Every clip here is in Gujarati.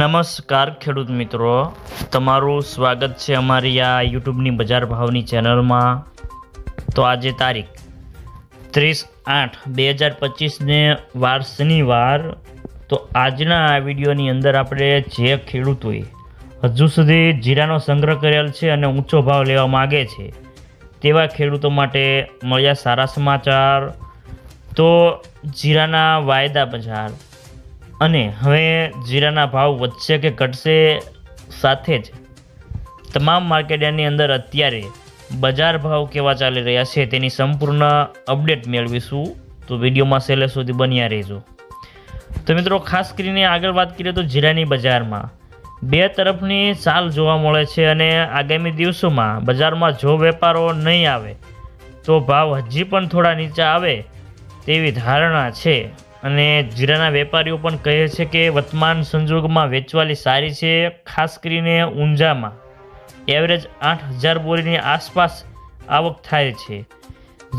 નમસ્કાર, ખેડૂત મિત્રો. તમારું સ્વાગત છે અમારી આ યુટ્યુબની બજાર ભાવની ચેનલમાં. તો આજે તારીખ ત્રીસ આઠ બે હજાર પચીસને વાર શનિવાર. તો આજના આ વિડીયોની અંદર આપણે જે ખેડૂતોએ હજુ સુધી જીરાનો સંગ્રહ કરેલ છે અને ઊંચો ભાવ લેવા માગે છે, તેવા ખેડૂતો માટે મળ્યા સારા સમાચાર. તો જીરાના વાયદા બજાર અને હવે જીરાના ભાવ વધશે કે ઘટશે સાથે જ? તમામ માર્કેટની અંદર અત્યારે બજાર ભાવ કેવા ચાલી રહ્યા છે તેની સંપૂર્ણ અપડેટ મેળવીશું. તો વિડીયોમાં છેલ્લે સુધી બન્યા રહેજો. તો મિત્રો, ખાસ કરીને આગળ વાત કરીએ તો જીરાની બજારમાં. બે તરફની ચાલ જોવા મળે છે અને આગામી દિવસોમાં બજારમાં જો વેપારો નહીં આવે, તો ભાવ હજી પણ થોડા નીચે આવે તેવી ધારણા છે. અને જીરાના વેપારીઓ પણ કહે છે કે વર્તમાન સંજોગોમાં વેચવાલી સારી છે, ખાસ કરીને ઊંઝામાં. એવરેજ આઠ હજાર બોરીની આસપાસ આવક થાય છે,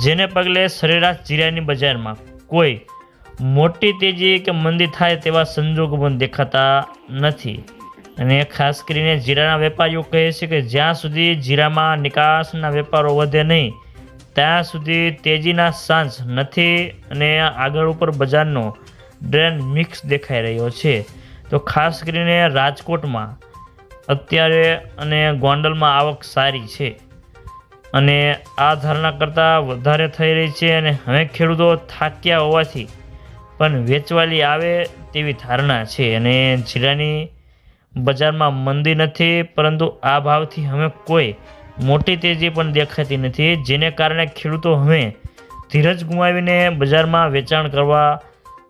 જેને પગલે સરેરાશ જીરાની બજારમાં કોઈ મોટી તેજી કે મંદી થાય તેવા સંજોગો પણ દેખાતા નથી. અને ખાસ કરીને જીરાના વેપારીઓ કહે છે કે જ્યાં સુધી જીરામાં નિકાસના વેપારો વધે નહીં ત્યાં સુધી તેજીના સાંજ નથી અને આગળ ઉપર બજારનો ડ્રેન મિક્સ દેખાઈ રહ્યો છે. તો ખાસ કરીને રાજકોટમાં અત્યારે અને ગોંડલમાં આવક સારી છે. અને આ ધારણા કરતાં વધારે થઈ રહી છે અને હવે ખેડૂતો થાક્યા હોવાથી પણ વેચવાલી આવે તેવી ધારણા છે અને જિલ્લાની બજારમાં મંદી નથી, પરંતુ આ ભાવથી હવે કોઈ મોટી તેજી પણ દેખાતી નથી, જેને કારણે ખેડૂતો હવે ધીરજ ગુમાવીને બજારમાં વેચાણ કરવા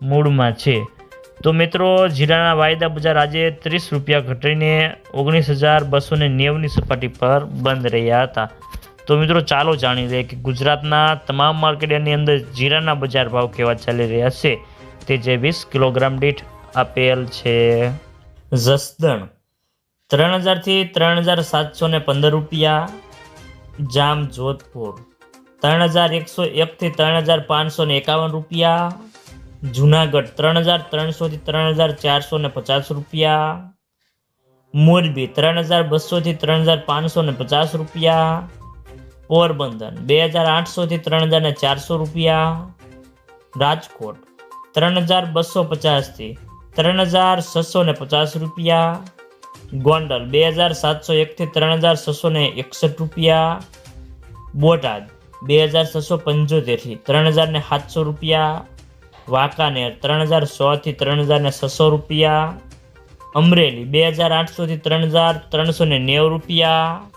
મૂડમાં છે. તો મિત્રો, જીરાના વાયદા બજાર આજે ત્રીસ રૂપિયા ઘટીને ઓગણીસ હજાર બસો ને નેવની સપાટી પર બંધ રહ્યા હતા. તો મિત્રો, ચાલો જાણી લઈએ કે ગુજરાતના તમામ માર્કેટની અંદર જીરાના બજાર ભાવ કેવા ચાલી રહ્યા છે. તે જે વીસ કિલોગ્રામ દીઠ આપેલ છે. જસદણ ત્રણ હજારથી ત્રણ હજાર સાતસો ને પંદર રૂપિયા, જામ જોધપુર. ત્રણ હજાર એકસો એકથી ત્રણ હજાર પાંચસો ને એકાવન રૂપિયા, જુનાગઢ ત્રણ હજાર ત્રણસોથી ત્રણ હજાર ચારસો ને પચાસ રૂપિયા, મોરબી ત્રણ હજાર બસોથી ત્રણ હજાર પાંચસો ને પચાસ રૂપિયા, પોરબંદર બે હજાર આઠસોથી ત્રણ હજાર ને ચારસો રૂપિયા, રાજકોટ ત્રણ હજાર બસો પચાસથી ત્રણ હજાર છસો ને પચાસ રૂપિયા ગોંડલ, બે હજાર સાતસો એકથી ત્રણ હજાર છસો ને એકસઠ રૂપિયા. બોટાદ, બે હજાર છસો પંચોતેરથી ત્રણ હજાર ને સાતસો રૂપિયા. વાંકાનેર, ત્રણ હજાર સોથી ત્રણ હજાર ને છસો રૂપિયા. અમરેલી, બે હજાર આઠસોથી ત્રણ હજાર ત્રણસો ને નેવું રૂપિયા.